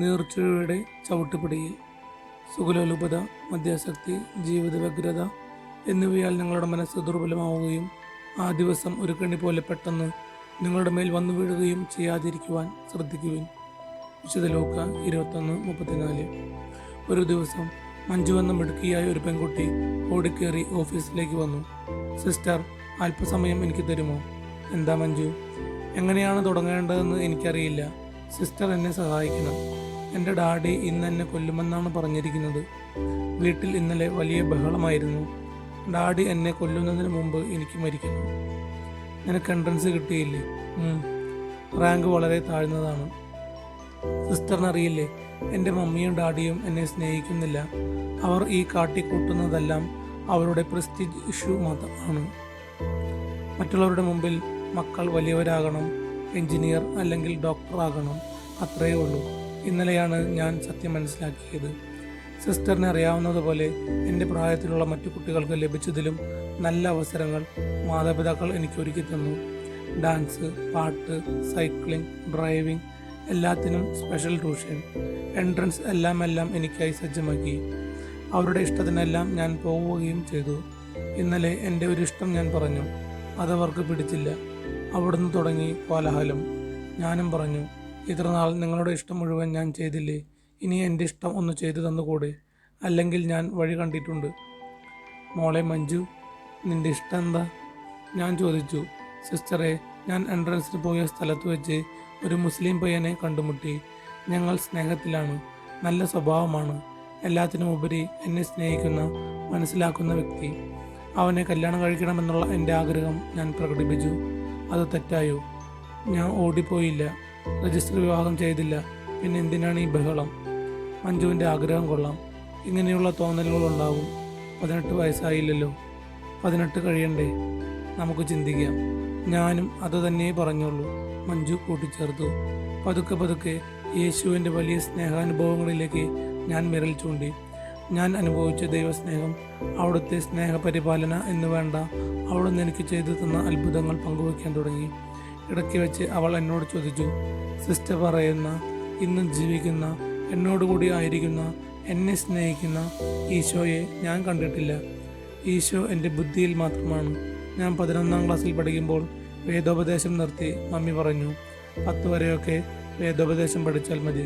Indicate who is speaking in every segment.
Speaker 1: നീർച്ചുഴയുടെ ചവിട്ടുപിടിയിൽ സുഖലോലുപത മദ്യാസക്തി ജീവിത വ്യഗ്രത എന്നിവയാൽ നിങ്ങളുടെ മനസ്സ് ദുർബലമാവുകയും ആ ദിവസം ഒരു കണി പോലെ പെട്ടെന്ന് നിങ്ങളുടെ മേൽ വന്നു വീഴുകയും ചെയ്യാതിരിക്കുവാൻ ശ്രദ്ധിക്കുവിൻ. വിശുദ്ധ ലോക്ക ഇരുപത്തൊന്ന് മുപ്പത്തിനാല്. ഒരു ദിവസം മഞ്ജു എന്ന മിടുക്കിയായ ഒരു പെൺകുട്ടി ഓടിക്കേറി ഓഫീസിലേക്ക് വന്നു. സിസ്റ്റർ അല്പസമയം എനിക്ക് തരുമോ? എന്താ മഞ്ജു? എങ്ങനെയാണ് തുടങ്ങേണ്ടതെന്ന് എനിക്കറിയില്ല. സിസ്റ്റർ എന്നെ സഹായിക്കണം. എന്റെ ഡാഡി ഇന്ന് എന്നെ കൊല്ലുമെന്നാണ് പറഞ്ഞിരിക്കുന്നത്. വീട്ടിൽ ഇന്നലെ വലിയ ബഹളമായിരുന്നു. ഡാഡി എന്നെ കൊല്ലുന്നതിന് മുമ്പ് എനിക്ക് മരിക്കണം. നിനക്ക് എൻട്രൻസ് കിട്ടിയില്ലേ? റാങ്ക് വളരെ താഴ്ന്നതാണ്. സിസ്റ്ററിനറിയില്ലേ എന്റെ മമ്മിയും ഡാഡിയും എന്നെ സ്നേഹിക്കുന്നില്ല. അവർ ഈ കാട്ടിക്കൂട്ടുന്നതെല്ലാം അവരുടെ പ്രസ്റ്റീജ് ഇഷ്യൂ മാത്രമാണ്. മറ്റുള്ളവരുടെ മുമ്പിൽ മക്കൾ വലിയവരാകണം. എഞ്ചിനീയർ അല്ലെങ്കിൽ ഡോക്ടർ ആകണം. അത്രയേ ഉള്ളൂ. ഇന്നലെയാണ് ഞാൻ സത്യം മനസ്സിലാക്കിയത്. സിസ്റ്ററിനെ അറിയാവുന്നതുപോലെ എന്റെ പ്രായത്തിലുള്ള മറ്റു കുട്ടികൾക്ക് ലഭിച്ചതിലും നല്ല അവസരങ്ങൾ മാതാപിതാക്കൾ എനിക്ക് ഒരുക്കി തന്നു. ഡാൻസ് പാട്ട് സൈക്ലിംഗ് ഡ്രൈവിംഗ് എല്ലാത്തിനും സ്പെഷ്യൽ ട്യൂഷൻ. എൻട്രൻസ് എല്ലാം എല്ലാം എനിക്കായി സജ്ജമാക്കി. അവരുടെ ഇഷ്ടത്തിനെല്ലാം ഞാൻ പോവുകയും ചെയ്തു. ഇന്നലെ എന്റെ ഒരു ഇഷ്ടം ഞാൻ പറഞ്ഞു. അതവർക്ക് പിടിച്ചില്ല. അവിടുന്ന് തുടങ്ങി കോലാഹലം ഞാനും പറഞ്ഞു ഇത്രനാൾ നിങ്ങളുടെ ഇഷ്ടം മുഴുവൻ ഞാൻ ചെയ്തില്ലേ? ഇനി എന്റെ ഇഷ്ടം ഒന്ന് ചെയ്തു തന്നുകൂടെ? അല്ലെങ്കിൽ ഞാൻ വഴി കണ്ടിട്ടുണ്ട്. മോളെ മഞ്ജു നിന്റെ ഇഷ്ടം എന്താ? ഞാൻ ചോദിച്ചു സിസ്റ്ററെ ഞാൻ എൻട്രൻസിന് പോയ സ്ഥലത്ത് വെച്ച് ഒരു മുസ്ലിം പയ്യനെ കണ്ടുമുട്ടി. ഞങ്ങൾ സ്നേഹത്തിലാണ് നല്ല സ്വഭാവമാണ്. എല്ലാത്തിനും ഉപരി എന്നെ സ്നേഹിക്കുന്ന മനസ്സിലാക്കുന്ന വ്യക്തി. അവനെ കല്യാണം കഴിക്കണമെന്നുള്ള എന്റെ ആഗ്രഹം ഞാൻ പ്രകടിപ്പിച്ചു. അത് തെറ്റായോ? ഞാൻ ഓടിപ്പോയില്ല. രജിസ്റ്റർ വിവാഹം ചെയ്തില്ല. പിന്നെ എന്തിനാണ് ഈ ബഹളം? മഞ്ജുവിന്റെ ആഗ്രഹം കൊള്ളാം. ഇങ്ങനെയുള്ള തോന്നലുകൾ ഉണ്ടാവും പതിനെട്ട് വയസ്സായില്ലല്ലോ. പതിനെട്ട് കഴിയണ്ടേ? നമുക്ക് ചിന്തിക്കാം. ഞാനും അത് തന്നെ പറഞ്ഞുള്ളൂ മഞ്ജു കൂട്ടിച്ചേർത്തു. പതുക്കെ പതുക്കെ യേശുവിന്റെ വലിയ സ്നേഹാനുഭവങ്ങളിലേക്ക് ഞാൻ വിരൽ ചൂണ്ടി. ഞാൻ അനുഭവിച്ച ദൈവസ്നേഹം അവിടുത്തെ സ്നേഹപരിപാലന എന്ന് വേണ്ട അവിടുന്ന് എനിക്ക് ചെയ്തു തന്ന അത്ഭുതങ്ങൾ പങ്കുവയ്ക്കാൻ തുടങ്ങി. ഇടയ്ക്ക് വെച്ച് അവൾ എന്നോട് ചോദിച്ചു സിസ്റ്റർ പറയുന്ന ഇന്നും ജീവിക്കുന്ന എന്നോടുകൂടി ആയിരിക്കുന്ന എന്നെ സ്നേഹിക്കുന്ന ഈശോയെ ഞാൻ കണ്ടിട്ടില്ല. ഈശോ എന്റെ ബുദ്ധിയിൽ മാത്രമാണ്. ഞാൻ പതിനൊന്നാം ക്ലാസ്സിൽ പഠിക്കുമ്പോൾ വേദോപദേശം നിർത്തി മമ്മി പറഞ്ഞു പത്ത് വരെയൊക്കെ വേദോപദേശം പഠിച്ചാൽ മതി.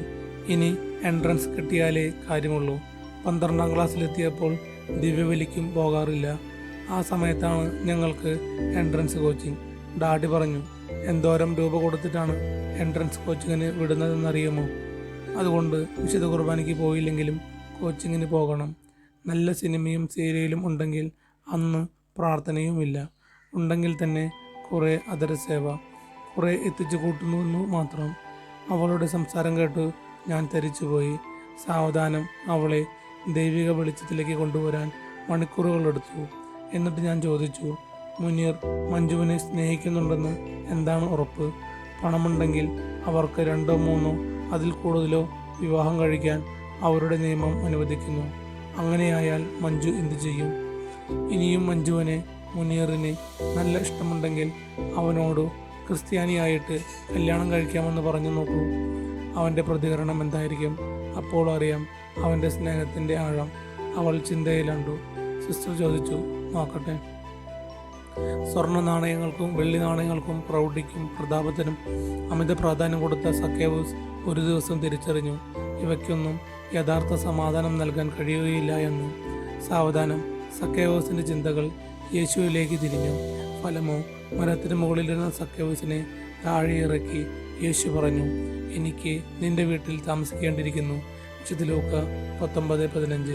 Speaker 1: ഇനി എൻട്രൻസ് കിട്ടിയാലേ കാര്യമുള്ളൂ. പന്ത്രണ്ടാം ക്ലാസ്സിലെത്തിയപ്പോൾ ദിവ്യവലിക്കും പോകാറില്ല. ആ സമയത്താണ് ഞങ്ങൾക്ക് എൻട്രൻസ് കോച്ചിങ് ഡാഡി പറഞ്ഞു എന്തോരം രൂപ കൊടുത്തിട്ടാണ് എൻട്രൻസ് കോച്ചിങ്ങിന് വിടുന്നതെന്നറിയുമോ? അതുകൊണ്ട് വിശുദ്ധ കുർബാനയ്ക്ക് പോയില്ലെങ്കിലും കോച്ചിങ്ങിന് പോകണം. നല്ല സിനിമയും സീരിയലും ഉണ്ടെങ്കിൽ അന്ന് പ്രാർത്ഥനയുമില്ല. ഉണ്ടെങ്കിൽ തന്നെ കുറേ അതരസേവ കുറേ എത്തിച്ചു കൂട്ടുന്നു മാത്രം. അവളുടെ സംസാരം കേട്ട് ഞാൻ തരിച്ചുപോയി. സാവധാനം അവളെ ദൈവിക വെളിച്ചത്തിലേക്ക് കൊണ്ടുവരാൻ മണിക്കൂറുകളെടുത്തു. എന്നിട്ട് ഞാൻ ചോദിച്ചു മുനീർ മഞ്ജുവിനെ സ്നേഹിക്കുന്നുണ്ടെന്ന് എന്താണ് ഉറപ്പ്? പണമുണ്ടെങ്കിൽ അവർക്ക് രണ്ടോ മൂന്നോ അതിൽ കൂടുതലോ വിവാഹം കഴിക്കാൻ അവരുടെ നിയമം അനുവദിക്കുന്നു. അങ്ങനെയായാൽ മഞ്ജു എന്തു ചെയ്യും? ഇനിയും മഞ്ജുവിനെ മുനീറിന് നല്ല ഇഷ്ടമുണ്ടെങ്കിൽ അവനോട് ക്രിസ്ത്യാനിയായിട്ട് കല്യാണം കഴിക്കാമെന്ന് പറഞ്ഞു നോക്കൂ. അവന്റെ പ്രതികരണം എന്തായിരിക്കും? അപ്പോൾ അറിയാം അവന്റെ സ്നേഹത്തിന്റെ ആഴം അവൾ ചിന്തയിലുണ്ടു. സിസ്റ്റർ ചോദിച്ചു നോക്കട്ടെ. സ്വർണ നാണയങ്ങൾക്കും വെള്ളി നാണയങ്ങൾക്കും പ്രൗഢിക്കും പ്രതാപത്തിനും അമിത പ്രാധാന്യം കൊടുത്ത സക്കേവൂസ് ഒരു ദിവസം തിരിച്ചറിഞ്ഞു. ഇവയ്ക്കൊന്നും യഥാർത്ഥ സമാധാനം നൽകാൻ കഴിയുകയില്ല എന്ന്. സാവധാനം. സക്കേവൂസിന്റെ ചിന്തകൾ യേശുവിലേക്ക് തിരിഞ്ഞു. ഫലമോ മരത്തിന് മുകളിലിരുന്ന സക്കേവൂസിനെ താഴെ ഇറക്കി യേശു പറഞ്ഞു എനിക്ക് നിന്റെ വീട്ടിൽ താമസിക്കേണ്ടിയിരിക്കുന്നു. വിശുദ്ധ ലൂക്ക പത്തൊമ്പത് പതിനഞ്ച്.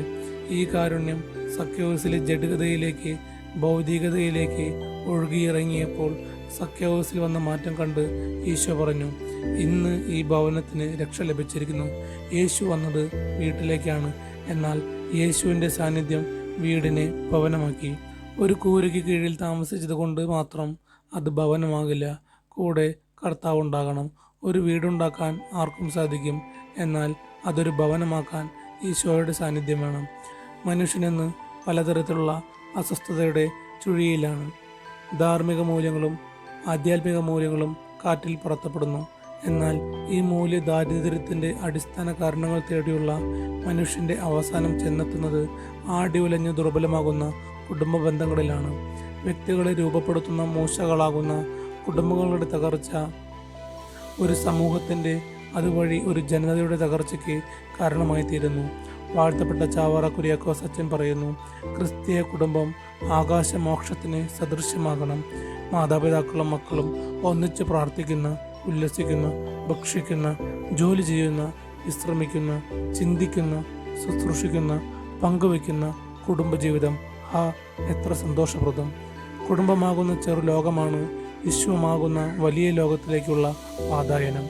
Speaker 1: ഈ കാരുണ്യം സഖ്യോസിലെ ജഡികതയിലേക്ക് ഭൗതികതയിലേക്ക് ഒഴുകിയിറങ്ങിയപ്പോൾ സഖ്യഹൗസിൽ വന്ന മാറ്റം കണ്ട് ഈശോ പറഞ്ഞു ഇന്ന് ഈ ഭവനത്തിന് രക്ഷ ലഭിച്ചിരിക്കുന്നു. യേശു വന്നത് വീട്ടിലേക്കാണ്. എന്നാൽ യേശുവിന്റെ സാന്നിധ്യം വീടിനെ ഭവനമാക്കി. ഒരു കൂരയ്ക്ക് കീഴിൽ താമസിച്ചതുകൊണ്ട് മാത്രം അത് ഭവനമാകില്ല. കൂടെ കർത്താവ് ഉണ്ടാകണം. ഒരു വീടുണ്ടാക്കാൻ ആർക്കും സാധിക്കും. എന്നാൽ അതൊരു ഭവനമാക്കാൻ ഈശോയുടെ സാന്നിധ്യം വേണം. മനുഷ്യനെന്ന് പലതരത്തിലുള്ള അസ്വസ്ഥതയുടെ ചുഴിയിലാണ്. ധാർമ്മിക മൂല്യങ്ങളും ആധ്യാത്മിക മൂല്യങ്ങളും കാറ്റിൽ പുറത്തപ്പെടുന്നു. എന്നാൽ ഈ മൂല്യ ദാരിദ്ര്യത്തിന്റെ അടിസ്ഥാന കാരണങ്ങൾ തേടിയുള്ള മനുഷ്യന്റെ അവസാനം ചെന്നെത്തുന്നത് ആടി ഉലഞ്ഞ് ദുർബലമാകുന്ന കുടുംബ ബന്ധങ്ങളിലാണ് വ്യക്തികളെ രൂപപ്പെടുത്തുന്ന മൂശകളാകുന്ന കുടുംബങ്ങളുടെ തകർച്ച ഒരു സമൂഹത്തിന്റെ അതുവഴി ഒരു ജനതയുടെ തകർച്ചയ്ക്ക് കാരണമായി തീരുന്നു വാഴ്ത്തപ്പെട്ട ചാവറ കുര്യാക്കോസ് അച്ഛൻ പറയുന്നു ക്രിസ്തീയ കുടുംബം ആകാശമോക്ഷത്തിന് സദൃശ്യമാകണം. മാതാപിതാക്കളും മക്കളും ഒന്നിച്ച് പ്രാർത്ഥിക്കുന്ന ഉല്ലസിക്കുന്ന ഭക്ഷിക്കുന്ന ജോലി ചെയ്യുന്ന വിശ്രമിക്കുന്ന ചിന്തിക്കുന്ന ശുശ്രൂഷിക്കുന്ന പങ്കുവയ്ക്കുന്ന കുടുംബജീവിതം. ഹാ എത്ര സന്തോഷപ്രദം. കുടുംബമാകുന്ന ചെറു ലോകമാണ് വിശ്വമാകുന്ന വലിയ ലോകത്തിലേക്കുള്ള പാതായനം.